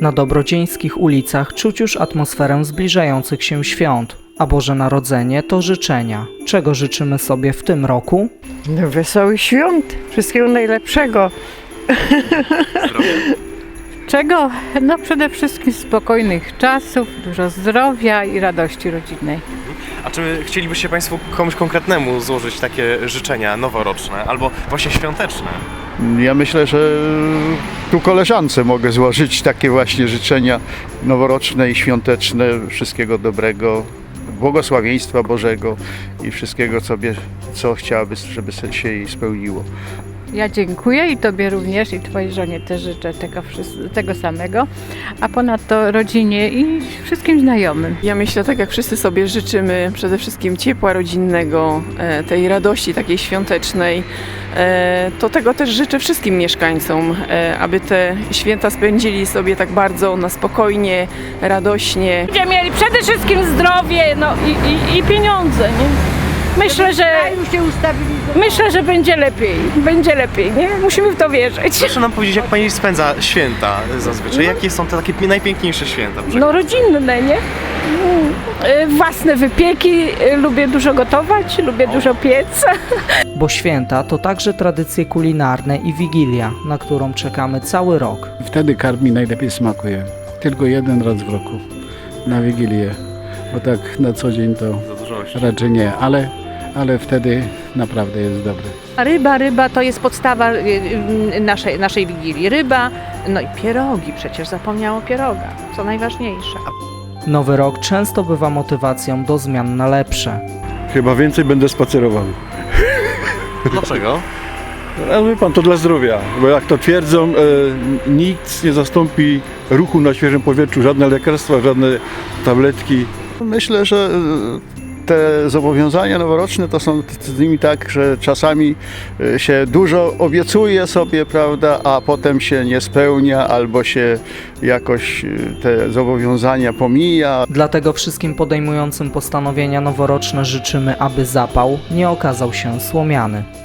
Na dobrodzieńskich ulicach czuć już atmosferę zbliżających się świąt, a Boże Narodzenie to życzenia. Czego życzymy sobie w tym roku? No, wesołych świąt, wszystkiego najlepszego. Czego? No przede wszystkim spokojnych czasów, dużo zdrowia i radości rodzinnej. A czy chcielibyście Państwo komuś konkretnemu złożyć takie życzenia noworoczne albo właśnie świąteczne? Ja myślę, że tu koleżance mogę złożyć takie właśnie życzenia noworoczne i świąteczne. Wszystkiego dobrego, błogosławieństwa Bożego i wszystkiego, co, bie, co chciałaby, żeby się jej spełniło. Ja dziękuję i Tobie również i Twojej żonie też życzę tego, tego samego, a ponadto rodzinie i wszystkim znajomym. Ja myślę, tak jak wszyscy sobie życzymy przede wszystkim ciepła rodzinnego, e, tej radości takiej świątecznej, e, to tego też życzę wszystkim mieszkańcom, e, aby te święta spędzili sobie tak bardzo na spokojnie, radośnie. Będziemy mieli przede wszystkim zdrowie no i, i, i pieniądze, nie? Myślę, że myślę, że będzie lepiej, będzie lepiej, nie? Musimy w to wierzyć. Proszę nam powiedzieć, jak Pani spędza święta zazwyczaj? Jakie są te takie najpiękniejsze święta? No rodzinne, nie? Mm, y, Własne wypieki, y, lubię dużo gotować, lubię dużo piec. Bo święta to także tradycje kulinarne i wigilia, na którą czekamy cały rok. Wtedy karm mi najlepiej smakuje. Tylko jeden raz w roku na Wigilię. Bo tak na co dzień to Za dużo ości. raczej nie, ale, ale wtedy naprawdę jest dobre. Ryba, ryba to jest podstawa y, y, naszej, naszej wigilii. Ryba, no i pierogi, przecież zapomniało pieroga, co najważniejsze. Nowy rok często bywa motywacją do zmian na lepsze. Chyba więcej będę spacerował. Dlaczego? Ale wie pan, to dla zdrowia, bo jak to twierdzą, e, nic nie zastąpi ruchu na świeżym powietrzu, żadne lekarstwa, żadne tabletki. Myślę, że e, te zobowiązania noworoczne to są z nimi tak, że czasami e, się dużo obiecuje sobie, prawda, a potem się nie spełnia albo się jakoś e, te zobowiązania pomija, Dlatego wszystkim podejmującym postanowienia noworoczne życzymy, aby zapał nie okazał się słomiany.